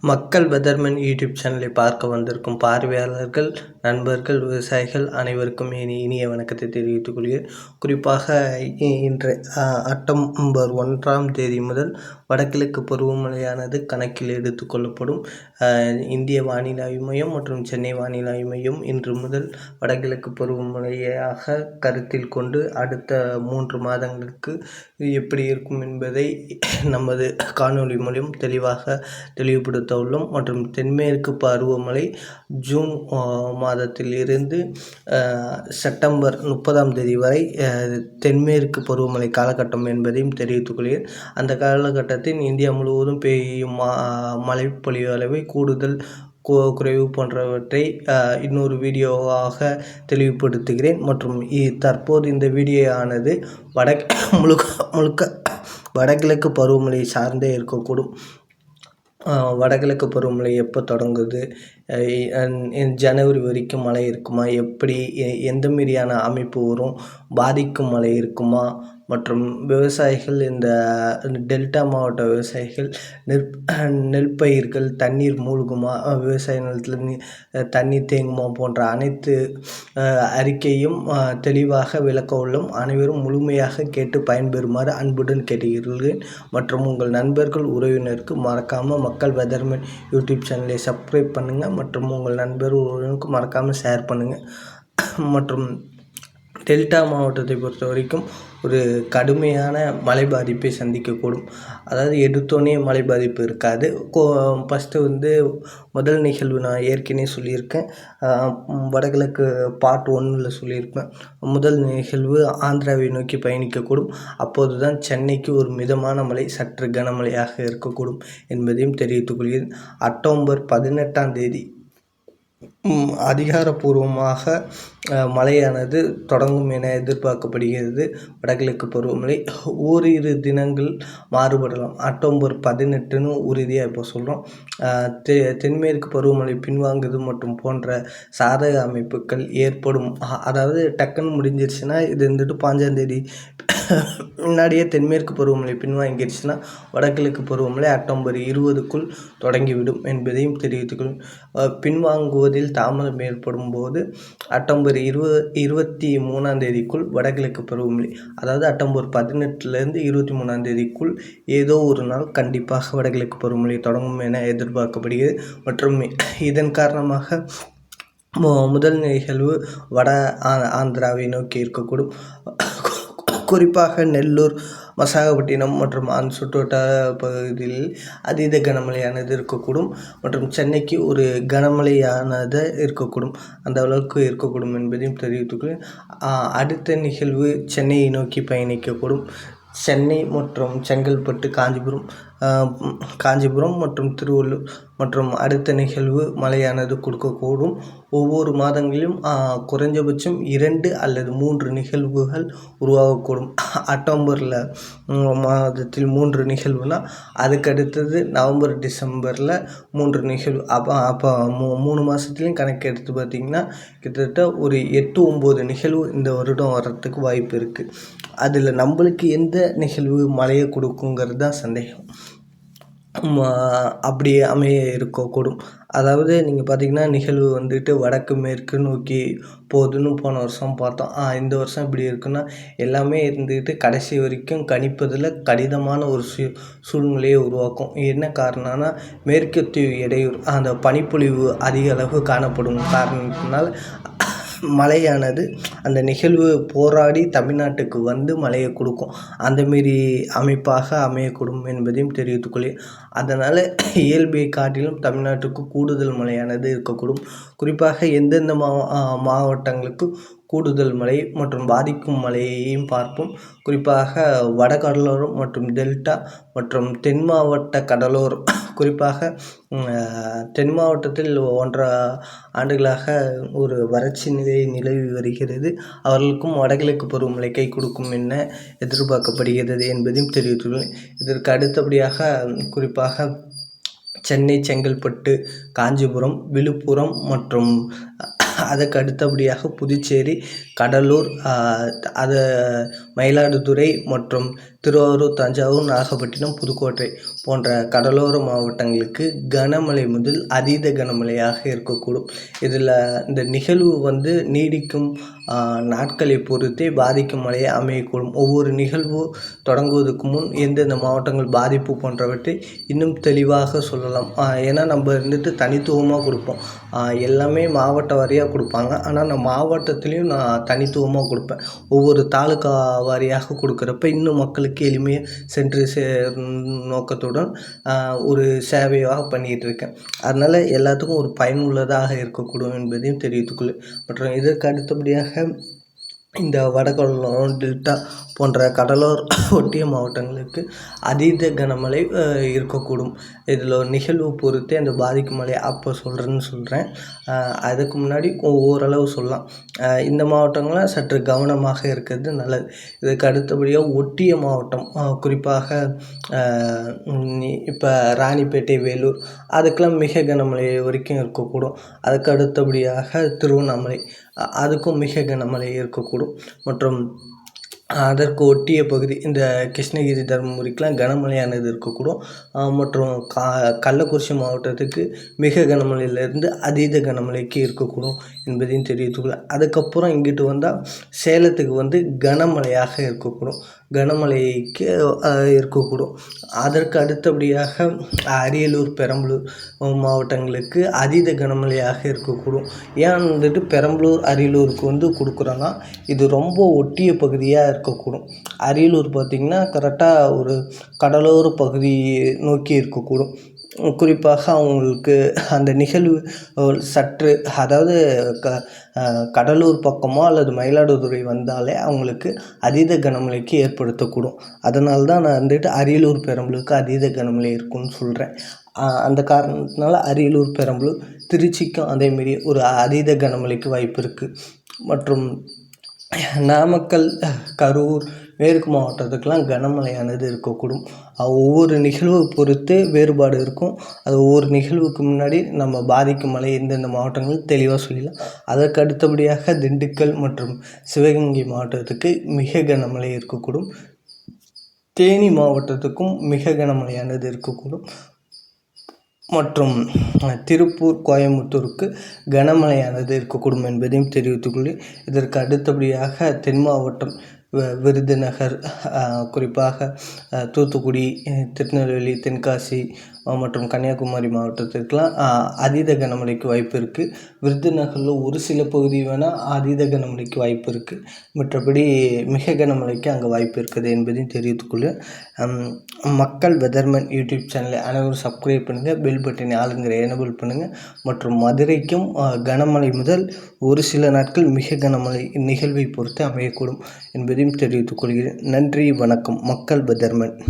மக்கள் weatherman YouTube சேனலை பார்க்க வந்திருக்கும் பார்வையாளர்கள் நண்பர்கள் விவசாயிகள் அனைவருக்கும் இனி இனிய வணக்கத்தை தெரிவித்துக் கொள்கிறேன். குறிப்பாக இன்று அக்டோபர் ஒன்றாம் தேதி முதல் வடகிழக்கு பருவமழையானது கணக்கில் எடுத்துக்கொள்ளப்படும் இந்திய வானிலை ஆய்வு மையம் மற்றும் சென்னை வானிலை ஆய்வு மையம் இன்று முதல் வடகிழக்கு பருவமழையாக கருத்தில் கொண்டு அடுத்த மூன்று மாதங்களுக்கு எப்படி இருக்கும் என்பதை நமது காணொலி மூலியம் தெளிவாக தெளிவுபடுத்த உள்ளோம். மற்றும் தென்மேற்கு பருவமழை ஜூன் மாதத்தில் இருந்து செப்டம்பர் முப்பதாம் தேதி வரை தென்மேற்கு பருவமழை காலகட்டம் என்பதையும் தெரிவித்துக் கொள்கிறேன். அந்த காலகட்டத்தில் இந்தியா முழுவதும் பெய்யும் மா மழைப்பொழிவு அளவை கூடுதல் குறைவு போன்றவற்றை இன்னொரு வீடியோவாக தெளிவுபடுத்துகிறேன். மற்றும் தற்போது இந்த வீடியோ ஆனது வட முழுக்க முழுக்க வடகிழக்கு பருவமழை சார்ந்தே இருக்கக்கூடும். வடகிழக்கு பருவமழை எப்போ தொடங்குது? ஜனவரி வரைக்கும் மழை இருக்குமா? எப்படி எந்த மாரியான அமைப்பு வரும்? பாதிக்கும் மழை இருக்குமா? மற்றும் விவசாயிகள் இந்த டெல்டா மாவட்ட விவசாயிகள் நெற் நெற்பயிர்கள் தண்ணீர் மூழ்குமா விவசாய நிலத்தில் நீ தண்ணீர் தேங்குமா போன்ற அனைத்து அறிக்கையும் தெளிவாக விளக்க உள்ளும் அனைவரும் முழுமையாக கேட்டு பயன்பெறுமாறு அன்புடன் கேட்டுகிறேன் மற்றும் உங்கள் நண்பர்கள் உறவினருக்கு மறக்காமல் மக்கள் வெதர்மன் யூடியூப் சேனலை சப்ஸ்கிரைப் பண்ணுங்கள் மற்றும் உங்கள் நண்பர் உறவினருக்கு மறக்காமல் ஷேர் பண்ணுங்கள் மற்றும் டெல்டா மாவட்டத்தை பொறுத்த வரைக்கும் ஒரு கடுமையான மழை பாதிப்பை சந்திக்கக்கூடும். அதாவது எடுத்தோடனே மழை பாதிப்பு இருக்காது. கோ ஃபஸ்ட்டு வந்து முதல் நிகழ்வு நான் ஏற்கனவே சொல்லியிருக்கேன். வடகிழக்கு பார்ட் ஒன்றில் சொல்லியிருப்பேன். முதல் நிகழ்வு ஆந்திராவை நோக்கி பயணிக்கக்கூடும். அப்போது தான் சென்னைக்கு ஒரு மிதமான மழை சற்று கனமழையாக இருக்கக்கூடும் என்பதையும் தெரிவித்துக் கொள்கிறேன். அக்டோபர் பதினெட்டாம் தேதி அதிகாரப்பூர்வமாக மழையானது தொடங்கும் என எதிர்பார்க்கப்படுகிறது. வடகிழக்கு பருவமழை ஓரிரு தினங்கள் மாறுபடலாம். அக்டோபர் பதினெட்டுன்னு உறுதியாக இப்போ சொல்கிறோம் தெ தென்மேற்கு பருவமழை பின்வாங்குது மற்றும் போன்ற சாதக அமைப்புகள் ஏற்படும். அதாவது டக்குன்னு முடிஞ்சிருச்சுன்னா இது இருந்துட்டு பாஞ்சாந்தேதி முன்னாடியே தென்மேற்கு பருவமழை பின்வாங்கிடுச்சுன்னா வடகிழக்கு பருவமழை அக்டோபர் இருபதுக்குள் தொடங்கிவிடும் என்பதையும் தெரிவித்துக்கொள்ளும் பின்வாங்குவதில் தாமதம் ஏற்படும் போது அக்டோபர் இருபது இருபத்தி மூணாம் தேதிக்குள் வடகிழக்கு பருவமழை அதாவது அக்டோபர் பதினெட்டுலேருந்து இருபத்தி மூணாம் தேதிக்குள் ஏதோ ஒரு நாள் கண்டிப்பாக வடகிழக்கு பருவமழை தொடங்கும் என எதிர்பார்க்கப்படுகிறது. மற்றும் இதன் காரணமாக முதல் நிகழ்வு வட ஆந்திராவை நோக்கி இருக்கக்கூடும். குறிப்பாக நெல்லூர் மசாகப்பட்டினம் மற்றும் அந்த சுற்றுவட்டார பகுதியில் அதீத கனமழையானது இருக்கக்கூடும் மற்றும் சென்னைக்கு ஒரு கனமழையானது இருக்கக்கூடும். அந்த அளவுக்கு இருக்கக்கூடும் என்பதையும் தெரிவித்துக்கிறேன் அடுத்த நிகழ்வு சென்னையை நோக்கி பயணிக்கக்கூடும். சென்னை மற்றும் செங்கல்பட்டு காஞ்சிபுரம் காஞ்சிபுரம் மற்றும் திருவள்ளூர் மற்றும் அடுத்த நிகழ்வு மழையானது கொடுக்கக்கூடும். ஒவ்வொரு மாதங்களிலும் குறைஞ்சபட்சம் இரண்டு அல்லது மூன்று நிகழ்வுகள் உருவாகக்கூடும். அக்டோபரில் மாதத்தில் மூன்று நிகழ்வுனால் அதுக்கு அடுத்தது நவம்பர் டிசம்பரில் மூன்று நிகழ்வு. அப்போ அப்போ மூ மூணு மாதத்துலேயும் கணக்கு எடுத்து பார்த்திங்கன்னா கிட்டத்தட்ட ஒரு எட்டு ஒம்பது நிகழ்வு இந்த வருடம் வர்றதுக்கு வாய்ப்பு இருக்குது அதில் நம்மளுக்கு எந்த நிகழ்வு மழையை கொடுக்குங்கிறது தான் சந்தேகம். அப்படி அமைய இருக்கக்கூடும். அதாவது நீங்கள் பார்த்தீங்கன்னா நிகழ்வு வந்துட்டு வடக்கு மேற்கு நோக்கி போகுதுன்னு போன வருஷம் பார்த்தோம். இந்த வருஷம் இப்படி இருக்குன்னா எல்லாமே இருந்துக்கிட்டு கடைசி வரைக்கும் கணிப்பதில் கடினமான ஒரு சூ சூழ்நிலையை உருவாக்கும். என்ன காரணம்னா மேற்கத்திய இடையூறு அந்த பனிப்பொழிவு அதிக அளவு காணப்படும் காரணத்தினால் மழையானது அந்த நிகழ்வு போராடி தமிழ்நாட்டுக்கு வந்து மழையை கொடுக்கும். அந்தமாரி அமைப்பாக அமையக்கூடும் என்பதையும் தெரிவித்துக்கொள்கிறேன் அதனால் இயல்பை காட்டிலும் தமிழ்நாட்டுக்கு கூடுதல் மழையானது இருக்கக்கூடும். குறிப்பாக எந்தெந்த மாவட்டங்களுக்கு கூடுதல் மழை மற்றும் பாதிக்கும் மழையையும் பார்ப்போம். குறிப்பாக வடகடலோரம் மற்றும் டெல்டா மற்றும் தென் மாவட்ட கடலோர் குறிப்பாக தென் மாவட்டத்தில் ஒன்றரை ஆண்டுகளாக ஒரு வறட்சி நிலை நிலவி வருகிறது. அவர்களுக்கும் வடகிழக்கு பருவமழை கை கொடுக்கும் என எதிர்பார்க்கப்படுகிறது என்பதையும் தெரிவித்துள்ளேன். இதற்கு அடுத்தபடியாக குறிப்பாக சென்னை செங்கல்பட்டு காஞ்சிபுரம் விழுப்புரம் மற்றும் அதுக்கு அடுத்தபடியாக புதுச்சேரி கடலூர் அது மயிலாடுதுறை மற்றும் திருவாரூர் தஞ்சாவூர் நாகப்பட்டினம் புதுக்கோட்டை போன்ற கடலோர மாவட்டங்களுக்கு கனமழை முதல் அதீத கனமழையாக இருக்கக்கூடும். இதில் இந்த நிகழ்வு வந்து நீடிக்கும் நாட்களை பொறுத்தே பாதிக்கும் மழையை அமையக்கூடும். ஒவ்வொரு நிகழ்வு தொடங்குவதற்கு முன் எந்தெந்த மாவட்டங்கள் பாதிப்பு போன்றவற்றை இன்னும் தெளிவாக சொல்லலாம். ஏன்னா நம்ம வந்துட்டு தனித்துவமாக கொடுப்போம். எல்லாமே மாவட்ட வாரியாக கொடுப்பாங்க. ஆனால் நான் மாவட்டத்துலேயும் நான் தனித்துவமாக கொடுப்பேன். ஒவ்வொரு தாலுக்கா வாரியாக கொடுக்குறப்ப இன்னும் மக்களுக்கு எளிமையாக சென்று சே நோக்கத்துடன் ஒரு சேவையாக பண்ணிகிட்டு இருக்கேன் அதனால் எல்லாத்துக்கும் ஒரு பயனுள்ளதாக இருக்கக்கூடும் என்பதையும் தெரிவித்துக்கொள்ளு மற்றும் இதற்கு அடுத்தபடியாக இந்த வடகடலோரம் டெல்டா போன்ற கடலோர் ஒட்டிய மாவட்டங்களுக்கு அதீத கனமழை இருக்கக்கூடும். இதில் ஒரு நிகழ்வு பொறுத்தே அந்த பாதிக்கும் மழை அப்போ சொல்கிறேன்னு சொல்கிறேன் அதுக்கு முன்னாடி ஓரளவு சொல்லலாம். இந்த மாவட்டங்கள்லாம் சற்று கவனமாக இருக்கிறது நல்லது. இதுக்கு அடுத்தபடியாக ஒட்டிய மாவட்டம் குறிப்பாக இப்போ ராணிப்பேட்டை வேலூர் அதுக்கெல்லாம் மிக கனமழை வரைக்கும் இருக்கக்கூடும். அதுக்கு அடுத்தபடியாக திருவண்ணாமலை அதுக்கும் மிக கனமழை இருக்கக்கூடும். மற்றும் அதற்கு ஒட்டிய பகுதி இந்த கிருஷ்ணகிரி தர்மபுரிக்கெலாம் கனமழையானது இருக்கக்கூடும். மற்றும் கா கள்ளக்குறிச்சி மாவட்டத்துக்கு மிக கனமழையிலேருந்து அதீத கனமழைக்கு இருக்கக்கூடும் என்பதையும் தெரிவித்துக்கொள்ள அதுக்கப்புறம் இங்கிட்டு வந்தால் சேலத்துக்கு வந்து கனமழையாக இருக்கக்கூடும். கனமழைக்கு இருக்கக்கூடும். அதற்கு அடுத்தபடியாக அரியலூர் பெரம்பலூர் மாவட்டங்களுக்கு அதீத கனமழையாக இருக்கக்கூடும். ஏன் வந்துட்டு பெரம்பலூர் அரியலூருக்கு வந்து கொடுக்குறோன்னா இது ரொம்ப ஒட்டிய பகுதியாக இருக்கக்கூடும். அரியலூர் பார்த்திங்கன்னா கரெக்டாக ஒரு கடலோர பகுதி நோக்கி இருக்கக்கூடும். குறிப்பாக அவங்களுக்கு அந்த நிகழ்வு சற்று அதாவது க கடலூர் பக்கமோ அல்லது மயிலாடுதுறை வந்தாலே அவங்களுக்கு அதீத கனமழைக்கு ஏற்படுத்தக்கூடும். அதனால தான் நான் வந்துட்டு அரியலூர் பெரம்பலூருக்கு அதீத கனமழை இருக்கும்னு சொல்கிறேன் அந்த காரணத்தினால அரியலூர் பெரம்பலூர் திருச்சிக்கும் அதேமாரி ஒரு அதீத கனமழைக்கு வாய்ப்பு இருக்குது மற்றும் நாமக்கல் கரூர் மேற்கு மாவட்டத்துக்கெலாம் கனமழையானது இருக்கக்கூடும். ஒவ்வொரு நிகழ்வு பொறுத்து வேறுபாடு இருக்கும். அது ஒவ்வொரு நிகழ்வுக்கு முன்னாடி நம்ம பாதிக்கும் மழை எந்தெந்த மாவட்டங்கள் தெளிவாக சொல்லிடலாம். அதற்கு அடுத்தபடியாக திண்டுக்கல் மற்றும் சிவகங்கை மாவட்டத்துக்கு மிக கனமழை இருக்கக்கூடும். தேனி மாவட்டத்துக்கும் மிக கனமழையானது இருக்கக்கூடும். மற்றும் திருப்பூர் கோயம்புத்தூருக்கு கனமழையானது இருக்கக்கூடும் என்பதையும் தெரிவித்துக்கொள்ளேன் இதற்கு அடுத்தபடியாக தென் மாவட்டம் விருதுநகர் குறிப்பாக தூத்துக்குடி திருநெல்வேலி தென்காசி மற்றும் கன்னியாகுமரி மாவட்டத்திற்கெலாம் அதீத கனமழைக்கு வாய்ப்பு இருக்குது விருதுநகரில் ஒரு சில பகுதி வேணால் அதீத கனமழைக்கு வாய்ப்பு இருக்குது மற்றபடி மிக கனமழைக்கு அங்கே வாய்ப்பு இருக்குது என்பதையும் தெரிவித்துக்கொள்வேன் மக்கள் வெதர்மேன் யூடியூப் சேனலை அனைவரும் சப்ஸ்கிரைப் பண்ணுங்கள் பெல் பட்டனை ஆளுங்கிற எனபிள் பண்ணுங்கள் மற்றும் மதுரைக்கும் கனமழை முதல் ஒரு சில நாட்கள் மிக கனமழை நிகழ்வை பொறுத்து அமையக்கூடும் என்பது என்பதையும் தெரிவித்துக் கொள்கிறேன். நன்றி வணக்கம். மக்கள் பதர்மன்